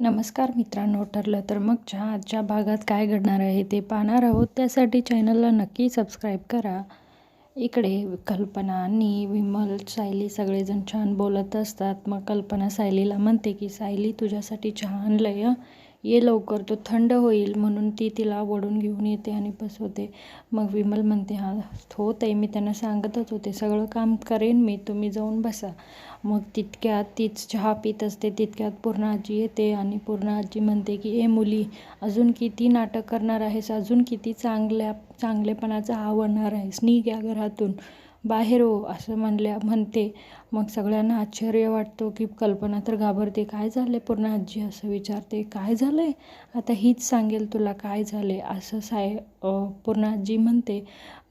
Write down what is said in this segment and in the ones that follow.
नमस्कार मित्रांनो ठरलं तर मग चहा आजच्या भागात काय घडणार आहे ते पाहणार आहोत. त्यासाठी चॅनलला नक्की सबस्क्राईब करा. इकडे कल्पना आणि विमल सायली सगळेजण छान बोलत असतात. मग कल्पना सायलीला म्हणते की सायली तुझ्यासाठी चहा आणलं आहे ये लवकर तो थंड होईल म्हणून ती तिला ओढून घेऊन येते आणि बसवते. मग विमल म्हणते हां हो ताई मी त्यांना सांगतच होते. सगळं काम करेन मी तुम्ही जाऊन बसा. मग तितक्यात तीच चहा पित असते तितक्यात पूर्ण आजी येते आणि पूर्ण आजी म्हणते की ए मुली अजून किती नाटक करणार आहेस? अजून किती चांगल्या चांगलेपणाचा आवडणार आहेस? निघ या घरातून. बाहेर हो असं म्हणल्या म्हणते. मग सगळ्यांना आश्चर्य वाटतो की कल्पना तर घाबरते. काय झालं पूर्ण आजी असं विचारते. काय झालं आहे आता हीच सांगेल तुला काय झाले असं साय पूर्ण आजी म्हणते.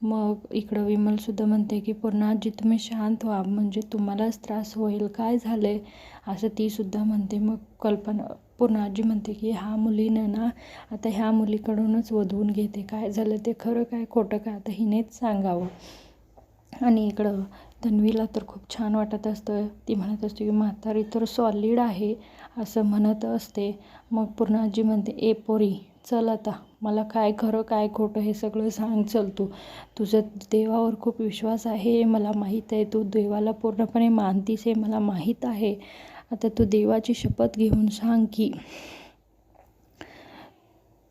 मग इकडं विमलसुद्धा म्हणते की पूर्ण आजी तुम्ही शांत व्हा. म्हणजे तुम्हालाच त्रास होईल. काय झालं आहे असं तीसुद्धा म्हणते. मग कल्पना पूर्ण आजी म्हणते की ह्या मुलीनं ना आता ह्या मुलीकडूनच वधवून घेते. काय झालं ते खरं काय खोटं काय? आता हिनेच सांगावं. आणि इकडं तन्वीला तर खूप छान वाटत असतं. ती म्हणत असते की म्हातारी तर सॉलिड आहे असं म्हणत असते. मग पूर्ण आजी म्हणते ए पोरी चल आता मला काय खरं काय खोटं हे सगळं सांग चल तू. तुझं देवावर खूप विश्वास आहे मला माहीत आहे तू देवाला पूर्णपणे मानतीस हे मला माहीत आहे. आता तू देवाची शपथ घेऊन सांग की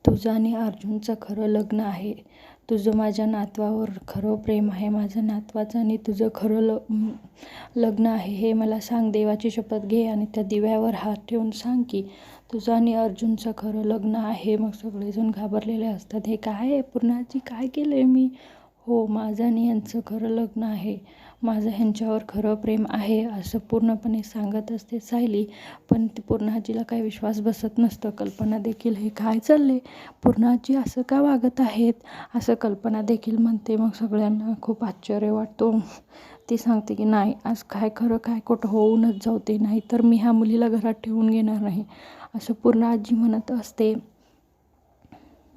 तुझं आणि अर्जुनचं खरं लग्न आहे. तुझं माझ्या नातवावर खरं प्रेम आहे माझं नातवाचं आणि तुझं खरं ल लग्न आहे हे मला सांग देवाची शपथ घे आणि त्या दिव्यावर हात ठेवून सांग की तुझं आणि अर्जुनचं खरं लग्न आहे. मग सगळेजण घाबरलेले असतात. हे काय आहे? पूर्णाची काय केलं आहे मी? हो माझं आणि यांचं खरं लग्न आहे. माझं ह्यांच्यावर खरं प्रेम आहे असं पूर्णपणे सांगत असते सायली. पण ती पूर्णाजीला काही विश्वास बसत नसतं. कल्पना देखील हे काय चालले पूर्णाजी असं का वागत आहेत? असं कल्पना देखील म्हणते. मग सगळ्यांना खूप आश्चर्य वाटतो. ती सांगते की नाही आज काय खरं काय खोटं होऊनच जाऊ ते नाही तर मी ह्या मुलीला घरात ठेवून घेणार नाही. असं पूर्ण आजी म्हणत असते.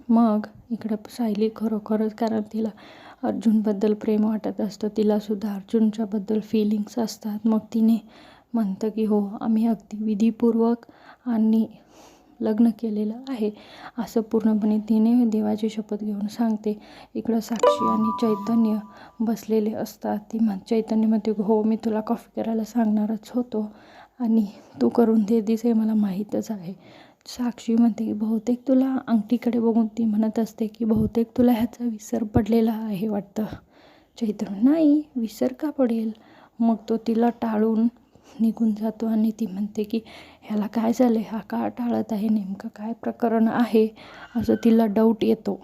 मग इकडं सायली खरोखरच कारण तिला अर्जुनबद्दल प्रेम वाटत असतं तिलासुद्धा अर्जुनच्याबद्दल फिलिंग्स असतात. मग तिने म्हणतं की हो आम्ही अगदी विधीपूर्वक आणि लग्न केलेलं आहे. असं पूर्णपणे तिने देवाची शपथ घेऊन सांगते. इकडं साक्षी आणि चैतन्य बसलेले असतात. ती म्हण चैतन्यमध्ये हो मी तुला कॉफी करायला सांगणारच होतो आणि तू करून दे दिस हे मला माहीतच आहे. साक्षी म्हणते की बहुतेक तुला अंगठीकडे बघून ती म्हणत असते की बहुतेक तुला ह्याचा विसर पडलेला आहे वाटतं. चैत्र नाही विसर का पडेल? मग तो तिला टाळून निघून जातो आणि ती म्हणते की ह्याला काय झालं हा का टाळत आहे? नेमकं काय प्रकरण आहे? असं तिला डाऊट येतो.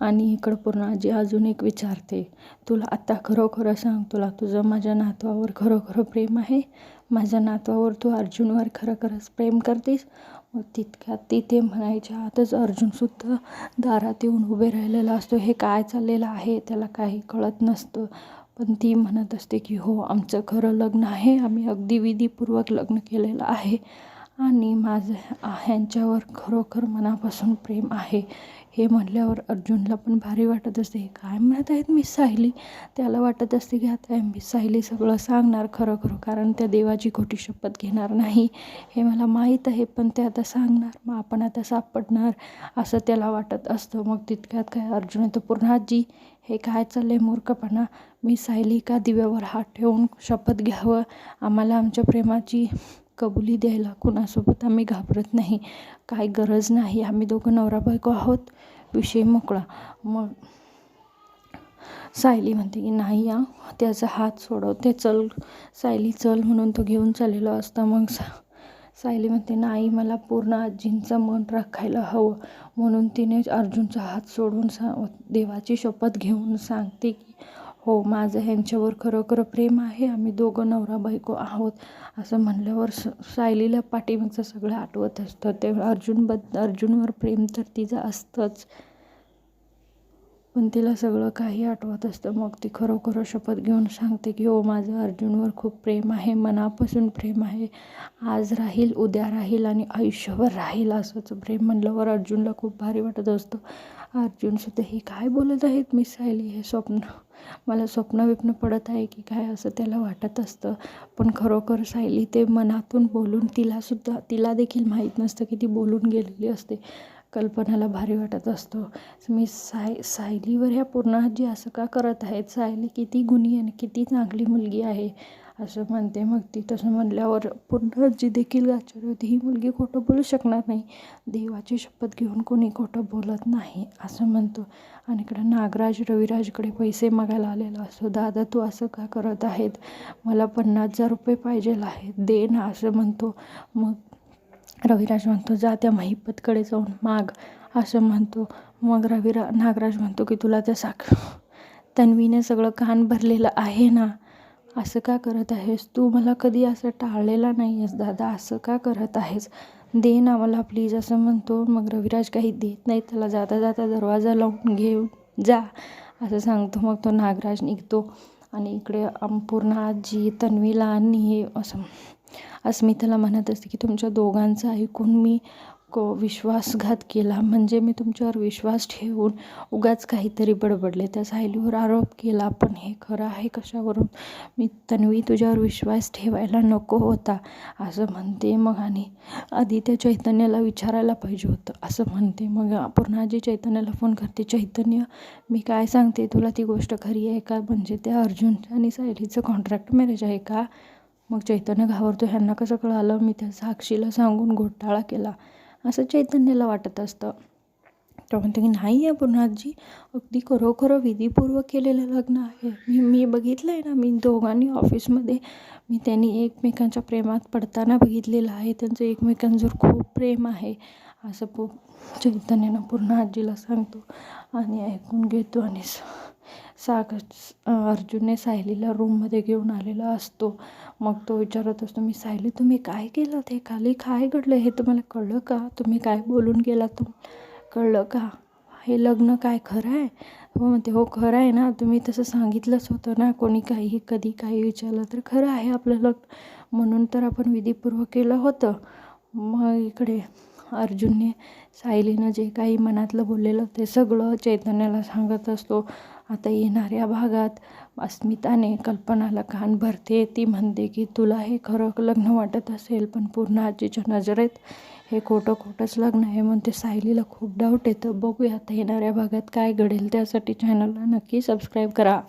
आणि इकडं पूर्ण आजी अजून एक विचारते तुला आत्ता खरोखर सांग तुला तुझं माझ्या नातवावर खरोखर प्रेम आहे? माझ्या नातवावर तू अर्जुनवर खरं खरंच प्रेम करतेस? मग तितक्यात तिथे म्हणायच्या आतच अर्जुनसुद्धा दारात येऊन उभे राहिलेला असतो. हे काय चाललेलं आहे? त्याला काही कळत नसतं. पण ती म्हणत असते की हो आमचं खरं लग्न आहे. आम्ही अगदी विधीपूर्वक लग्न केलेलं आहे. आणि माझं ह्यांच्यावर खरोखर मनापासून प्रेम आहे. हे म्हणल्यावर अर्जुनला पण भारी वाटत असते. हे काय म्हणत आहेत मी सायली? त्याला वाटत असते की आता मी सायली सगळं सांगणार खरं खरं कारण त्या देवाची खोटी शपथ घेणार नाही. हे मला माहीत आहे पण ते आता सांगणार. मग आपण आता सापडणार असं त्याला वाटत असतं. मग तितक्यात काय अर्जुन तर पूर्ण आजी हे काय चाललं आहे मूर्खपणा? मी सायली का दिव्यावर हात ठेवून शपथ घ्यावं. आम्हाला आमच्या प्रेमाची कबुली द्यायला कुणासोबत आम्ही घाबरत नाही. काय गरज नाही. आम्ही दोघं नवरा बायको आहोत. विषय मोकळा. मग सायली म्हणते की नाही या त्याचा हात सोडवते चल. सायली चल म्हणून तो घेऊन चाललेला असता. मग सा सायली म्हणते नाही मला पूर्ण आजींचं मन राखायला हवं. म्हणून तिने अर्जुनचा हात सोडून सा देवाची शपथ घेऊन सांगते की हो माझं ह्यांच्यावर खरोखर प्रेम आहे. आम्ही दोघं नवरा बायको आहोत असं म्हणल्यावर स सायलीला पाठीमागचं सगळं आठवत असतं. ते अर्जुनबद्द अर्जुनवर प्रेम तर तिचं असतंच. पण तिला सगळं काही आठवत असतं. मग ती खरोखर शपथ घेऊन सांगते की हो माझं अर्जुनवर खूप प्रेम आहे. मनापासून प्रेम आहे. आज राहील उद्या राहील आणि आयुष्यभर राहील असंच प्रेम म्हणल्यावर अर्जुनला खूप भारी वाटत असतं. अर्जुनसुद्धा हे काय बोलत आहेत मी सायली? हे स्वप्न मला स्वप्न विप्न पडत आहे की काय? असं त्याला वाटत असतं. पण खरोखर सायली ते मनातून बोलून तिलासुद्धा तिला देखील माहीत नसतं की ती बोलून गेलेली असते. कल्पनाला भारी वाटत असतो. मी साय सायलीवर ह्या पूर्ण जी असं का करत आहेत सायली किती गुणी आणि किती चांगली मुलगी आहे असं म्हणते. मग ती तसं म्हणल्यावर पूर्ण जी देखील गाचर होती ही मुलगी खोटं बोलू शकणार नाही. देवाची शपथ घेऊन कोणी खोटं बोलत नाही असं म्हणतो. आणि इकडं नागराज रविराजकडे पैसे मागायला आलेला असतो. दादा तू असं का करत आहेत? मला पन्नास हजार रुपये पाहिजे आहेत दे ना असं म्हणतो. मग रविराज म्हणतो जा त्या महिपतकडे जाऊन माग असं म्हणतो. मग रविरा नागराज म्हणतो की तुला त्या साख तन्वीने सगळं कान भरलेलं आहे ना? असं का करत आहेस? तू मला कधी असं टाळलेला नाही आहेस दादा असं का करत आहेस? दे ना मला प्लीज असं म्हणतो. मग रविराज काही देत नाही त्याला जाता जाता दरवाजा लावून घेऊन जा असं सांगतो. मग तो नागराज निघतो आणि इकडे पूर्ण आजी तन्वीला आणि असं अस्मिताला म्हणत असते की तुमच्या दोघांचं ऐकून मी क विश्वासघात केला. म्हणजे मी तुमच्यावर विश्वास ठेवून उगाच काहीतरी बडबडले. त्या सायलीवर आरोप केला पण हे खरं आहे कशावरून? मी तन्वी तुझ्यावर विश्वास ठेवायला नको होता. असं म्हणते मग आणि आधी त्या चैतन्याला विचारायला पाहिजे होतं. असं म्हणते मग पूर्ण आजी चैतन्याला फोन करते चैतन्य मी काय सांगते? तुला ती गोष्ट खरी आहे का? म्हणजे त्या अर्जुन आणि सायलीचं कॉन्ट्रॅक्ट मॅरेज आहे का? मग चैतन्य घाबरतो ह्यांना कसं कळालं? मी त्या साक्षीला सांगून घोटाळा केला. असं चैतन्याला वाटत असतं. तर म्हणतो की नाही आहे पूर्ण आजी अगदी खरोखरं विधीपूर्वक केलेलं लग्न आहे. मी मी बघितलं आहे ना मी दोघांनी ऑफिसमध्ये मी त्यांनी एकमेकांच्या प्रेमात पडताना बघितलेलं आहे. त्यांचं एकमेकांवर खूप प्रेम आहे. असं पू चैतन्यानं पूर्ण आजीला सांगतो आणि ऐकून घेतो आणि साग अर्जुनने सायलीला रूममध्ये घेऊन आलेला असतो. मग तो विचारत असतो मी सायली तुम्ही काय केलं? ते खाली काय घडलं? हे तुम्हाला कळलं का? तुम्ही काय बोलून गेला तुम कळलं का? हे लग्न काय खरं आहे? हो म्हणते हो खरं आहे ना. तुम्ही तसं सांगितलंच होतं ना. कोणी काही कधी काही विचारलं तर खरं आहे आपलं लग्न. म्हणून तर आपण विधीपूर्वक केलं होतं. मग इकडे अर्जुनने सायलीनं जे काही मनातलं बोललेलं ते सगळं चैतन्याला सांगत असतो. आता येणाऱ्या भागात अस्मिताने कल्पनाला कान भरते. ती म्हणते की तुला हे खरं लग्न वाटत असेल पण पूर्ण आजीच्या नजरेत हे खोटं खोटंच लग्न आहे म्हणते सायलीला खूप डाऊट येतं. बघूया आता येणाऱ्या भागात काय घडेल त्यासाठी चॅनलला नक्की सबस्क्राईब करा.